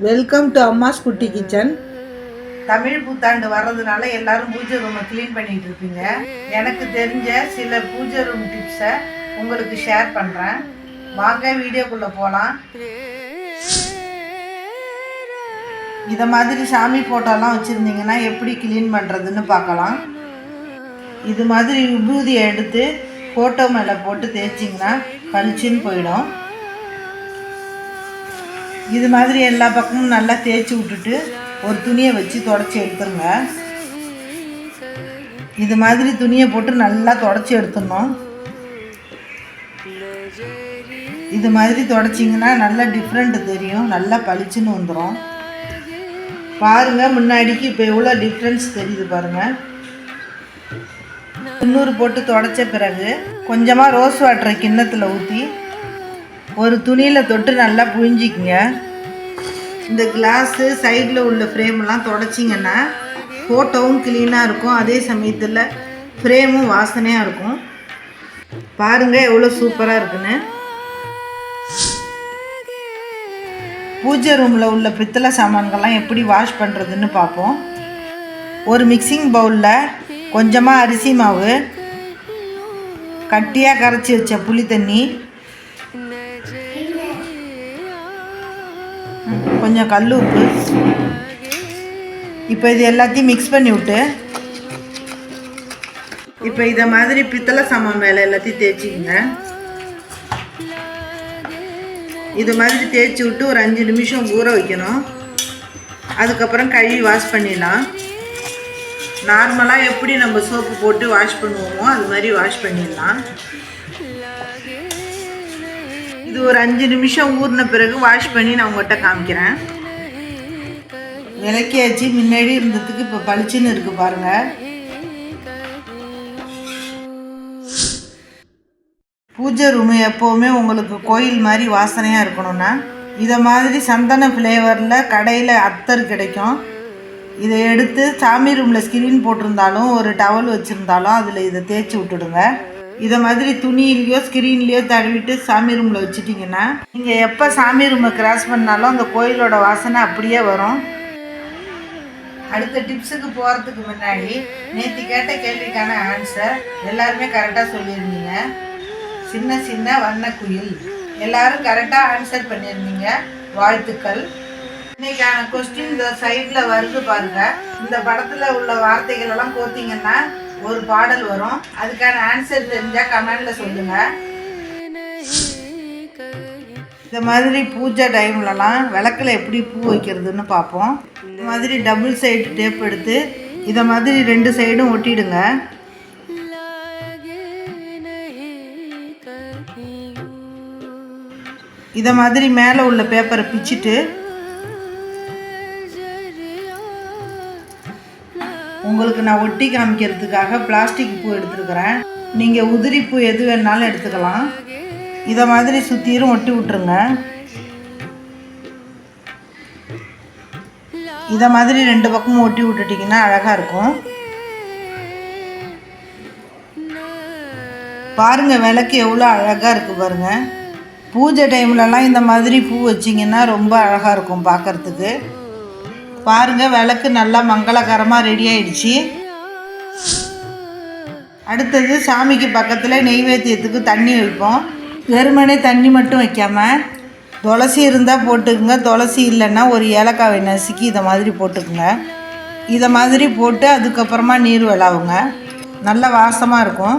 Welcome to அம்மாஸ் குட்டி kitchen Tamil புத்தாண்டு வர்றதுனால எல்லாரும் பூஜை ரூமை க்ளீன் பண்ணிட்டு இருப்பீங்க. எனக்கு தெரிஞ்ச சில பூஜை ரூம் டிப்ஸை உங்களுக்கு ஷேர் பண்ணுறேன் வாங்க வீடியோக்குள்ளே போகலாம் இதை மாதிரி சாமி ஃபோட்டோலாம் வச்சுருந்தீங்கன்னா எப்படி க்ளீன் பண்ணுறதுன்னு பார்க்கலாம். இது மாதிரி விபூதியை எடுத்து ஃபோட்டோ மேலே போட்டு தேய்ச்சிங்கன்னா பளிச்சுன்னு போயிடும். இது மாதிரி எல்லா பக்கமும் நல்லா தேய்ச்சி விட்டுட்டு ஒரு துணியை வச்சு தொடச்சி எடுத்துருங்க. இது மாதிரி துணியை போட்டு நல்லா தொடச்சி எடுத்துடணும். இது மாதிரி தொடச்சிங்கன்னா நல்லா டிஃப்ரெண்ட் தெரியும் நல்லா பளிச்சுன்னு வந்துடும் பாருங்கள் முன்னாடிக்கு இப்போ எவ்வளோ டிஃப்ரென்ஸ் தெரியுது பாருங்கள் துண்ணூறு போட்டு தொடச்ச பிறகு கொஞ்சமாக ரோஸ் வாட்டரை கிண்ணத்தில் ஊற்றி ஒரு துணியில் தொட்டு நல்லா புழிஞ்சிக்கங்க. இந்த கிளாஸு சைடில் உள்ள ஃப்ரேம்லாம் தொடச்சிங்கன்னா ஃபோட்டோவும் க்ளீனாக இருக்கும். அதே சமயத்தில் ஃப்ரேமும் வாசனையாக இருக்கும். பாருங்கள் எவ்வளோ சூப்பராக இருக்குன்னு. பூஜை ரூமில் உள்ள பித்தளை சாமான்கள்லாம் எப்படி வாஷ் பண்ணுறதுன்னு பார்ப்போம். ஒரு மிக்சிங் பவுலில் கொஞ்சமாக அரிசி மாவு கட்டியாக கரைச்சி வச்ச புளி தண்ணி கொஞ்சம் கல் உப்பு. இப்போ இது எல்லாத்தையும் மிக்ஸ் பண்ணி விட்டு இப்போ இதை மாதிரி பித்தளை சாமான் மேலே எல்லாத்தையும் தேய்ச்சிக்கங்க. இது மாதிரி தேய்ச்சி விட்டு ஒரு அஞ்சு நிமிஷம் ஊற வைக்கணும். அதுக்கப்புறம் கழுவி வாஷ் பண்ணிடலாம். நார்மலாக எப்படி நம்ம சோப்பு போட்டு வாஷ் பண்ணுவோமோ அது மாதிரி வாஷ் பண்ணிடலாம். இது ஒரு அஞ்சு நிமிஷம் ஊறின பிறகு வாஷ் பண்ணி நான் உங்கள்கிட்ட காமிக்கிறேன். விளக்கியாச்சு முன்னாடி இருந்ததுக்கு இப்போ பளிச்சுன்னு இருக்குது பாருங்கள் பூஜை ரூமு எப்போவுமே உங்களுக்கு கோயில் மாதிரி வாசனையாக இருக்கணும்னா இதை மாதிரி சந்தன ஃப்ளேவரில் கடையில் அத்தர் கிடைக்கும். இதை எடுத்து சாமி ரூமில் ஸ்கிரீன் போட்டிருந்தாலும் ஒரு டவல் வச்சுருந்தாலும் அதில் இதை தேய்ச்சி விட்டுடுங்க. இதை மாதிரி துணியிலையோ ஸ்கிரீன்லேயோ தடவிட்டு சாமி ரூமில் வச்சுட்டிங்கன்னா நீங்கள் எப்போ சாமி ரூமை கிராஸ் பண்ணாலும் அந்த கோயிலோட வாசனை அப்படியே வரும். அடுத்த டிப்ஸுக்கு போகிறதுக்கு முன்னாடி நேற்று கேட்ட கேள்விக்கான ஆன்சர் எல்லாருமே கரெக்டாக சொல்லியிருந்தீங்க. சின்ன சின்ன வண்ணக்குயில் எல்லாரும் கரெக்டாக ஆன்சர் பண்ணியிருந்தீங்க. வாழ்த்துக்கள். இன்னைக்கான கொஸ்டின் இந்த சைடில் வருது பாருங்க. இந்த படத்தில் உள்ள வார்த்தைகள் எல்லாம் கோத்தீங்கன்னா ஒரு பாடல் வரும். அதுக்கான ஆன்சர் தெரிஞ்சால் கமெண்டில் சொல்லுங்கள் இந்த மாதிரி பூஜை டைம்லலாம் விளக்கில் எப்படி பூ வைக்கிறதுன்னு பார்ப்போம். இந்த மாதிரி டபுள் சைடு டேப் எடுத்து இதை மாதிரி ரெண்டு சைடும் ஒட்டிடுங்க. இதை மாதிரி மேலே உள்ள பேப்பரை பிச்சுட்டு உங்களுக்கு நான் ஒட்டி காமிக்கிறதுக்காக பிளாஸ்டிக் பூ எடுத்துருக்கிறேன். நீங்கள் உதிரி பூ எது வேணாலும் எடுத்துக்கலாம். இதை மாதிரி சுற்றிரும் ஒட்டி விட்ருங்க இதை மாதிரி ரெண்டு பக்கமும் ஒட்டி விட்டுட்டிங்கன்னா அழகாக இருக்கும். பாருங்கள் விளக்கு எவ்வளோ அழகாக இருக்குது பாருங்கள் பூஜை டைம்லலாம் இந்த மாதிரி பூ வச்சிங்கன்னா ரொம்ப அழகாக இருக்கும் பார்க்குறதுக்கு. பாருங்கள் விளக்கு நல்லா மங்களகரமாக ரெடி ஆயிடுச்சு. அடுத்தது சாமிக்கு பக்கத்தில் நெய்வேத்தியத்துக்கு தண்ணி வைப்போம். வெறுமனே தண்ணி மட்டும் வைக்காமல் துளசி இருந்தால் போட்டுக்குங்க. துளசி இல்லைன்னா ஒரு ஏலக்காவை நசுக்கி இதை மாதிரி போட்டுக்குங்க. இதை மாதிரி போட்டு அதுக்கப்புறமா நீர் விளாவுங்க. நல்ல வாசமாக இருக்கும்.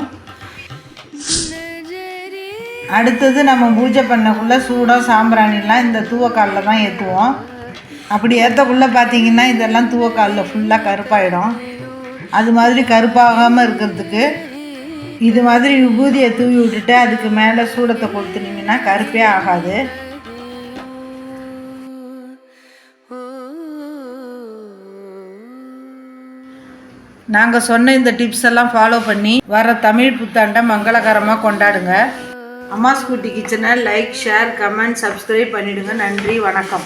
அடுத்தது நம்ம பூஜை பண்ணக்குள்ளே சூடாக சாம்பிராணிலாம் இந்த தூவக்காலில் தான் ஏற்றுவோம் அப்படி ஏற்றக்குள்ளே பார்த்தீங்கன்னா இதெல்லாம் தூவக்காலில் ஃபுல்லாக கருப்பாயிடும். அது மாதிரி கருப்பாகாமல் இருக்கிறதுக்கு இது மாதிரி விபூதியை தூவி விட்டுட்டு அதுக்கு மேலே சூடத்தை கொடுத்துனீங்கன்னா கருப்பே ஆகாது. நாங்கள் சொன்ன இந்த டிப்ஸ் எல்லாம் ஃபாலோ பண்ணி வர தமிழ் புத்தாண்டை மங்களகரமாக கொண்டாடுங்க. அம்மா ஸ்கூட்டி கிச்சனை லைக் ஷேர் கமெண்ட் சப்ஸ்கிரைப் பண்ணிவிடுங்க நன்றி வணக்கம்.